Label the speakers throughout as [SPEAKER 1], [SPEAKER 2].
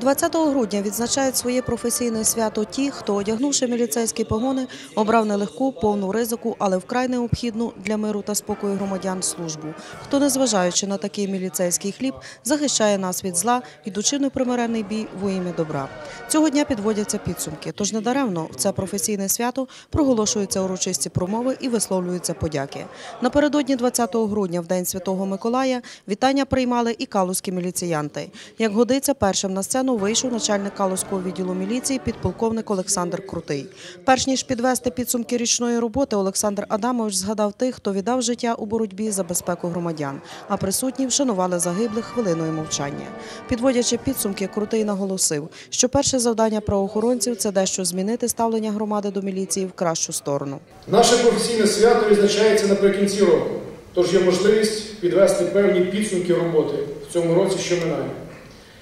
[SPEAKER 1] 20 грудня відзначають своє професійне свято ті, хто, одягнувши міліцейські погони, обрав нелегку, повну ризику, але вкрай необхідну для миру та спокою громадян службу. Хто, незважаючи на такий міліцейський хліб, захищає нас від зла, ідучи непримиренний бій во ім'я добра. Цього дня підводяться підсумки. Тож недаремно в це професійне свято проголошуються урочисті промови і висловлюються подяки. Напередодні 20 грудня, в день Святого Миколая, вітання приймали і калузькі міліціянти. Як годиться, першим на сцену вийшов начальник Калузького відділу міліції підполковник Олександр Крутий. Перш ніж підвести підсумки річної роботи, Олександр Адамович згадав тих, хто віддав життя у боротьбі за безпеку громадян, а присутні вшанували загиблих хвилиною мовчання. Підводячи підсумки, Крутий наголосив, що перше завдання правоохоронців це дещо змінити ставлення громади до міліції в кращу сторону.
[SPEAKER 2] Наше професійне свято відзначається наприкінці року, тож є можливість підвести певні підсумки роботи в цьому році, що минає.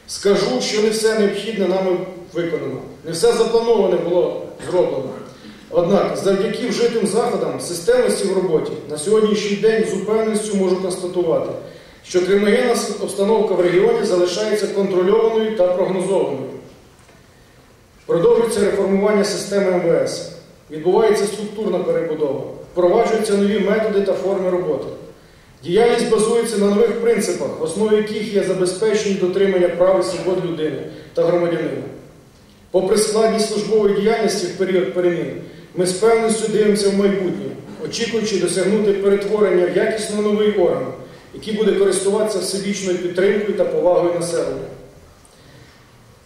[SPEAKER 2] Скажу, що не все необхідне нами виконано, не все заплановане було зроблено. Однак, завдяки вжитим заходам системності в роботі на сьогоднішній день з упевненістю можу констатувати, що криміногенна обстановка в регіоні залишається контрольованою та прогнозованою. Продовжується реформування системи МВС, відбувається структурна перебудова, впроваджуються нові методи та форми роботи. Діяльність базується на нових принципах, в основі яких є забезпечення дотримання прав і свобод людини та громадянина. Попри складність службової діяльності в період перемін, ми з певністю дивимося в майбутнє, очікуючи досягнути перетворення в якісно новий орган, який буде користуватися всебічною підтримкою та повагою населення.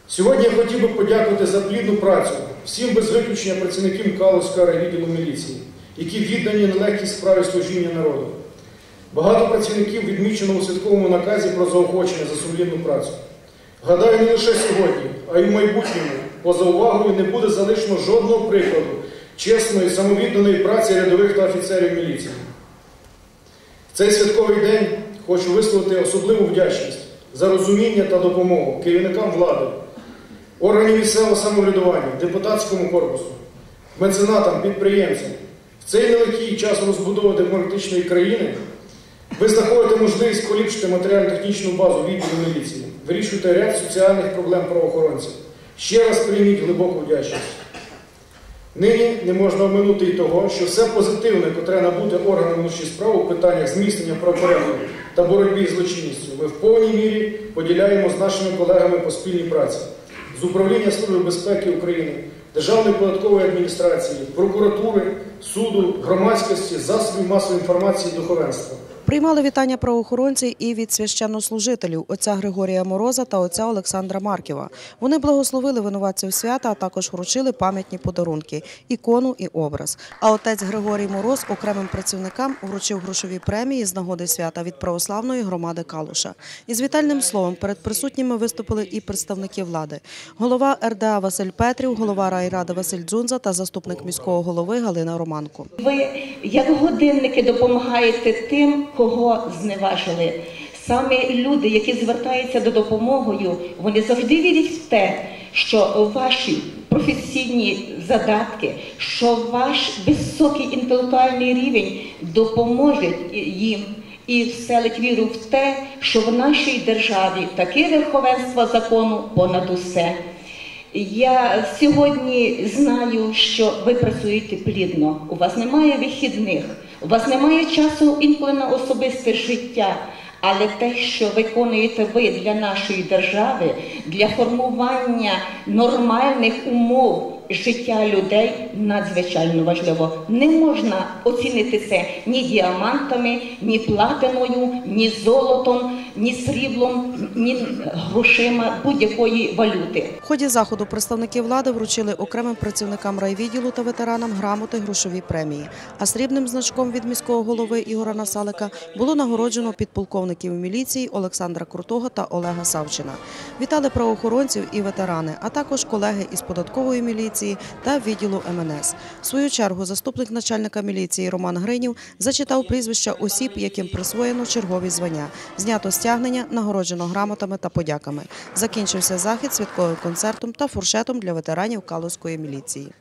[SPEAKER 2] Сьогодні я хотів би подякувати за плідну працю всім без виключення працівників Калузького відділу міліції, які віддані нелегкій справі служіння народу. Багато працівників відмічено у святковому наказі про заохочення за сумлінну працю. Гадаю, не лише сьогодні, а й в майбутньому, поза увагою, не буде залишено жодного прикладу чесної, самовідданої праці рядових та офіцерів міліції. В цей святковий день хочу висловити особливу вдячність за розуміння та допомогу керівникам влади, органів місцевого самоврядування, депутатському корпусу, меценатам, підприємцям. В цей нелегкий час розбудови демократичної країни ви знаходите можливість поліпшити матеріально-технічну базу відділу міліції, вирішуєте ряд соціальних проблем правоохоронців. Ще раз прийміть глибоку вдячність. Нині не можна оминути і того, що все позитивне, котре набути органам внутрішніх справ у питаннях зміцнення правопорядку та боротьби з злочинністю, ми в повній мірі поділяємо з нашими колегами по спільній праці з управління Служби безпеки України, Державної податкової адміністрації, прокуратури, суду, громадськості, засобів масової інформації і духовенства.
[SPEAKER 1] Приймали вітання правоохоронці і від священнослужителів отця Григорія Мороза та отця Олександра Марківа. Вони благословили винуватців свята, а також вручили пам'ятні подарунки, ікону і образ. А отець Григорій Мороз окремим працівникам вручив грошові премії з нагоди свята від православної громади Калуша. Із вітальним словом перед присутніми виступили і представники влади. Голова РДА Василь Петрів, голова райради Василь Дзунза та заступник міського голови Галина Романко.
[SPEAKER 3] Ви, як годинники, допомагаєте тим, кого зневажили. Саме люди, які звертаються до допомогою, вони завжди вірять в те, що ваші професійні задатки, що ваш високий інтелектуальний рівень допоможе їм і вселить віру в те, що в нашій державі таке верховенство закону понад усе. Я сьогодні знаю, що ви працюєте плідно. У вас немає вихідних, у вас немає часу інколи на особисте життя. Але те, що виконуєте ви для нашої держави, для формування нормальних умов життя людей, надзвичайно важливо. Не можна оцінити це ні діамантами, ні платиною, ні золотом, ні сріблом, ні грошима будь-якої валюти.
[SPEAKER 1] В ході заходу представники влади вручили окремим працівникам райвідділу та ветеранам грамоти грошові премії. А срібним значком від міського голови Ігора Насалика було нагороджено підполковників міліції Олександра Крутого та Олега Савчина. Вітали правоохоронців і ветерани, а також колеги із податкової міліції та відділу МНС. В свою чергу заступник начальника міліції Роман Гринів зачитав прізвища осіб, яким присвоєно чергові звання. Знято стягнення, нагороджено грамотами та подяками. Закінчився захід святковим концертом та фуршетом для ветеранів Калузької міліції.